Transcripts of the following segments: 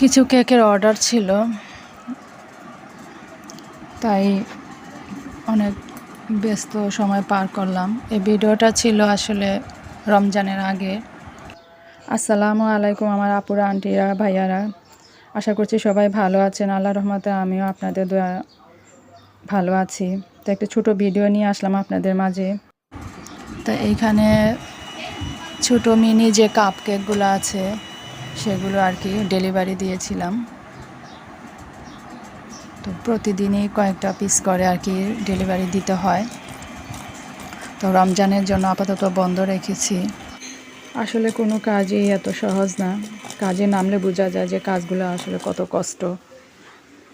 কিছু কেকের অর্ডার ছিল। তাই অনেক ব্যস্ত সময় পার করলাম। এই ভিডিওটা ছিল আসলে রমজানের আগে। আসসালামু আলাইকুম আমার আপুরা, আন্টিরা, ভাইয়ারা। আশা করছি সবাই ভালো আছেন। আল্লাহ রহমতে আমিও আপনাদের ভালো আছি। তো একটা ছোট ভিডিও নিয়ে আসলাম আপনাদের মাঝে। তো এইখানে ছোট মিনি যে কাপ কেকগুলো আছে সেগুলো আর কি ডেলিভারি দিয়েছিলাম। তো প্রতিদিনই কয়েকটা পিস করে আর কি ডেলিভারি দিতে হয়। তো রমজানের জন্য আপাতত বন্ধ রেখেছি। আসলে কোনো কাজই এত সহজ না। কাজে নামলে বোঝা যায় যে কাজগুলো আসলে কত কষ্ট।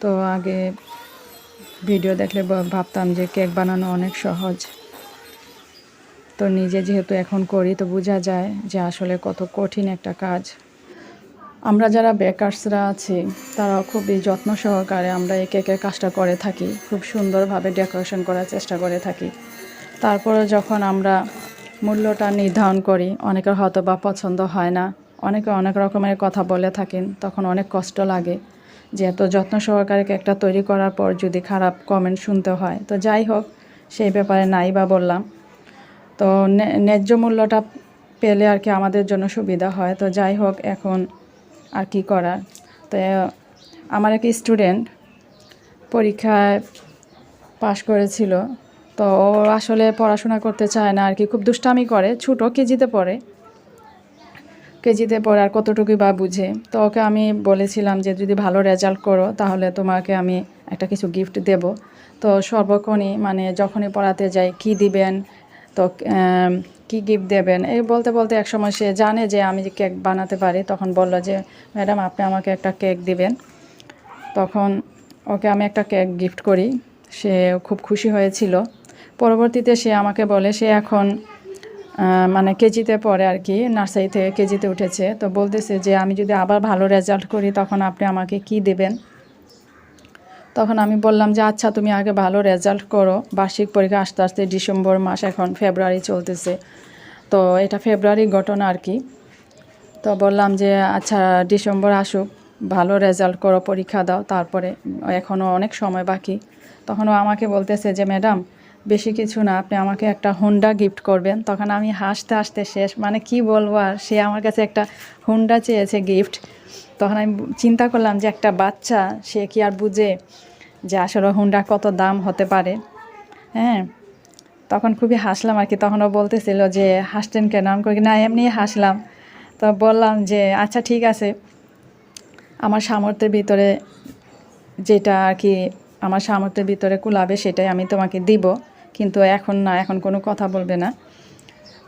তো আগে ভিডিও দেখলে ভাবতাম যে কেক বানানো অনেক সহজ। তো নিজে যেহেতু এখন করি, তো বোঝা যায় যে আসলে কত কঠিন একটা কাজ। আমরা যারা বেকার্সরা আছি, তারা খুবই যত্ন সহকারে আমরা এই কেকের কাজটা করে থাকি, খুব সুন্দরভাবে ডেকোরেশন করার চেষ্টা করে থাকি। তারপরে যখন আমরা মূল্যটা নির্ধারণ করি, অনেকের হয়তো বা পছন্দ হয় না, অনেকে অনেক রকমের কথা বলে থাকেন, তখন অনেক কষ্ট লাগে। যে এত যত্ন সহকারে কেকটা তৈরি করার পর যদি খারাপ কমেন্ট শুনতে হয়, তো যাই হোক, সেই ব্যাপারে নাই বা বললাম। তো ন্যায্য মূল্যটা পেলে আর কি আমাদের জন্য সুবিধা হয়। তো যাই হোক, এখন আর কি করার। তো, আমার এক স্টুডেন্ট পরীক্ষায় পাশ করেছিল। তো, ও আসলে পড়াশোনা করতে চায় না আর কি, খুব দুষ্টামি করে, ছোটো কেজিতে পড়ে। কেজিতে পড়ে আর কতটুকুই বা বুঝে। তো, ওকে আমি বলেছিলাম যে, যদি ভালো রেজাল্ট করো, তাহলে তোমাকে আমি একটা কিছু গিফট দেব। তো, সর্বক্ষণই মানে যখনই পড়াতে যাই, কি দিবেন? তো কি গিফট দেবেন? এই বলতে বলতে এক সময় সে জানে যে আমি কেক বানাতে পারি। তখন বলল যে, ম্যাডাম, আপনি আমাকে একটা কেক দিবেন। তখন ওকে আমি একটা কেক গিফট করি। সে খুব খুশি হয়েছিল। পরবর্তীতে সে আমাকে বলে, সে এখন মানে কেজিতে পড়ে আর কি নার্সারি থেকে কেজিতে উঠেছে। তো বলতেছে যে, আমি যদি আবার ভালো রেজাল্ট করি, তখন আপনি আমাকে কি দেবেন? তখন আমি বললাম যে আচ্ছা তুমি আগে ভালো রেজাল্ট করো। বার্ষিক পরীক্ষা আস্তে আস্তে ডিসেম্বর মাস এখন ফেব্রুয়ারি চলতেছে। তো এটা ফেব্রুয়ারি ঘটনা আর কি। তো বললাম যে আচ্ছা ডিসেম্বর আসুক, ভালো রেজাল্ট করো, পরীক্ষা দাও, তারপরে এখনও অনেক সময় বাকি। তখন ও আমাকে বলতেছে যে, ম্যাডাম, বেশি কিছু না, আপনি আমাকে একটা হুন্ডা গিফট করবেন। তখন আমি হাসতে হাসতে শেষ মানে কি বলব আর, সে আমার কাছে একটা হুন্ডা চেয়েছে গিফট তখন আমি চিন্তা করলাম যে একটা বাচ্চা, সে কি আর বুঝে যে আসলে হুন্ডা কত দাম হতে পারে? হ্যাঁ? তখন খুবই হাসলাম আর কি। তখন ও বলতেছিল যে, হাসতেন কেন? আমি কই, না এমনি হাসলাম। তো বললাম যে আচ্ছা ঠিক আছে। আমার সামর্থ্যের ভিতরে যেটা আর কি, আমার সামর্থ্যের ভিতরে কুলাবে সেটাই আমি তোমাকে দিব। কিন্তু এখন না, এখন কোনো কথা বলবে না।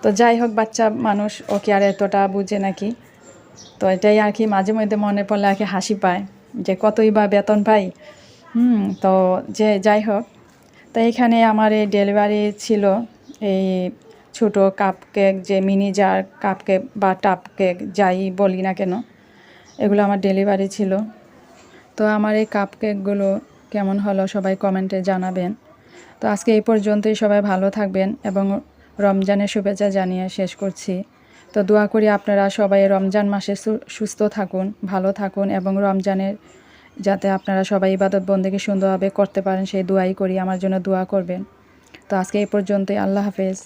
তো যাই হোক, বাচ্চা মানুষ ও কি আর এতটা বুঝে নাকি? তো এটাই আর কি মাঝে মধ্যে মনে পড়লে আর কি হাসি পায় যে কতই বা বেতন পাই। হুম, তো যে যাই হোক। তো এখানে আমার এই ডেলিভারি ছিল এই ছোটো কাপ কেক যে মিনি জার কাপ কেক বা টাপ কেক যাই বলি না কেন, এগুলো আমার ডেলিভারি ছিল। তো আমার এই কাপ কেকগুলো কেমন হলো সবাই কমেন্টে জানাবেন। তো আজকে এই পর্যন্তই সবাই ভালো থাকবেন এবং রমজানের শুভেচ্ছা জানিয়ে শেষ করছি। তো দোয়া করি আপনারা সবাই রমজান মাসে সুস্থ থাকুন, ভালো থাকুন এবং রমজানের যাতে আপনারা সবাই ইবাদত বন্দেকে সুন্দরভাবে করতে পারেন, সেই দোয়াই করি। আমার জন্য দোয়া করবেন। তো আজকে এই পর্যন্তই। আল্লাহ হাফেজ।